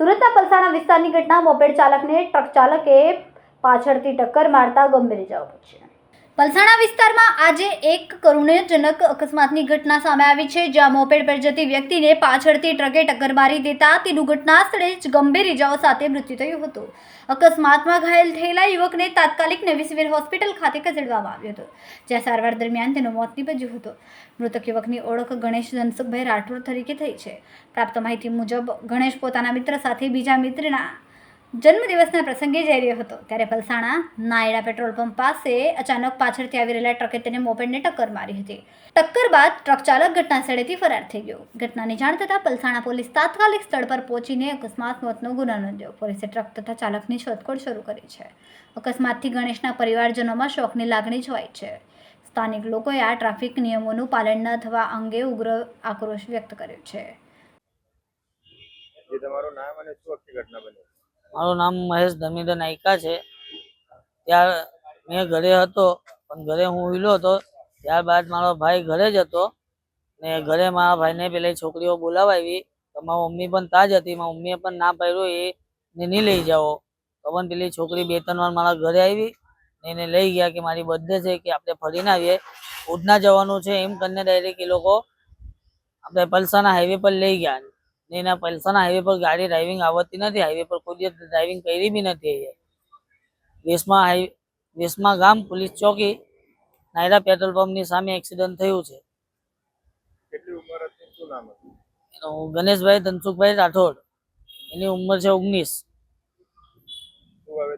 સુરતના પલસાણા વિસ્તારની ઘટના મોપેડ ચાલકને ટ્રક ચાલકે પાછળથી ટક્કર મારતા ગંભીર ઇજાઓ પહોંચી. પલસાણા વિસ્તારમાં આજે એક કરુણજનક અકસ્માતની ઘટના સામે આવી છે, જ્યાં મોપેડ પર જતી વ્યક્તિને પાછળથી ટ્રકે ટક્કર મારી દેતા તેનું ઘટના સ્થળે જ ગંભીર ઇજાઓ સાથે મૃત્યુ થયું હતું. અકસ્માતમાં ઘાયલ થયેલા યુવકને તાત્કાલિક નવી સિવિલ હોસ્પિટલ ખાતે ખસેડવામાં આવ્યો હતો, જ્યાં સારવાર દરમિયાન તેનું મોત નીપજ્યું હતું. મૃતક યુવકની ઓળખ ગણેશ ધનસુખભાઈ રાઠોડ તરીકે થઈ છે. પ્રાપ્ત માહિતી મુજબ, ગણેશ પોતાના મિત્ર સાથે બીજા મિત્રના જન્મદિવસના પ્રસંગે જઈ રહ્યો હતો, ત્યારે પલસાણા નાયડા પેટ્રોલ પંપ પાસે અચાનક પાછળથી આવી રહેલા ટ્રકે તેને મોપેડને ટક્કર મારી હતી. ટક્કર બાદ ટ્રક ચાલક ઘટના સ્થળેથી ફરાર થઈ ગયો. ઘટનાની જાણ થતાં પલસાણા પોલીસ તાત્કાલિક સ્થળ પર પહોંચીને અકસ્માત મોતનો ગુનો નોંધ્યો. પોલીસે ટ્રક તથા ચાલકની શોધખોળ શરૂ કરી છે. અકસ્માતથી ગણેશના પરિવારજનોમાં શોકની લાગણી જોવાય છે. સ્થાનિક લોકોએ આ ટ્રાફિક નિયમોનું પાલન ન થવા અંગે ઉગ્ર આક્રોશ વ્યક્ત કર્યો છે. તમારું નામ અને શું ઘટના બની? મારું નામ મહેશ ધમીધર નાયકા છે. ત્યાર મેં ઘરે હતો, પણ ઘરે હું વીલો હતો. ત્યારબાદ મારો ભાઈ ઘરે જ હતો ને ઘરે મારા ભાઈને પેલી છોકરીઓ બોલાવાવી તો મારી મમ્મી પણ તાજ હતી. મારી મમ્મીએ પણ ના પાડ્યું એ ને નહીં લઈ જાઓ. તો પણ પેલી છોકરી બે ત્રણ વાર મારા ઘરે આવી ને એને લઈ ગયા કે મારી બર્થડે છે કે આપણે ફરીને આવીએ. ઉધના જવાનું છે એમ કરીને ડાયરેક્ટ એ લોકો આપણે પલસાના હાઈવે પર લઈ ગયા. ને એના પલસાના હાઈવે પર ગાડી ડ્રાઇવિંગ આવડતી નથી હાઈવે પર કોઈ દિવસ ડ્રાઇવિંગ કરી બી નથી વેસમાં હાઈ વેસમાં ગામ પોલીસ ચોકી નાયરા પેટ્રોલ પંપની સામે એક્સિડન્ટ થયું છે. એનું ગણેશભાઈ ધનસુખભાઈ રાઠોડ. એની ઉંમર છે ઓગણીસ.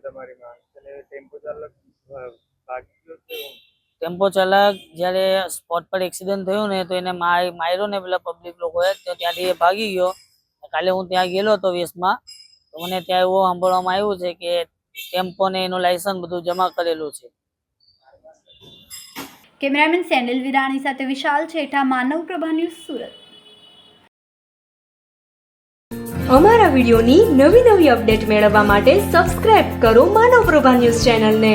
તમારી ટેમ્પો ચાલક? ટેમ્પો ચાલક જ્યારે સ્પોટ પર એક્સિડન્ટ થયું ને તો એને માર્યો ને પેલા પબ્લિક લોકોએ તો ત્યાંથી એ ભાગી ગયો. કાલે હું ત્યાં ગયેલો હતો વેસમાં તો મને ત્યાં એવું સાંભળવામાં આવ્યું છે કે ટેમ્પો ને એનું લાયસન્સ બધું જમા કરેલું છે. કેમેરામેન સેન્ડલ વિરાણી સાથે વિશાલ છેઠા માનવ પ્રભા ન્યૂઝ સુરત. અમારા વિડીયોની નવી નવી અપડેટ મેળવવા માટે સબસ્ક્રાઇબ કરો માનવ પ્રભા ન્યૂઝ ચેનલને.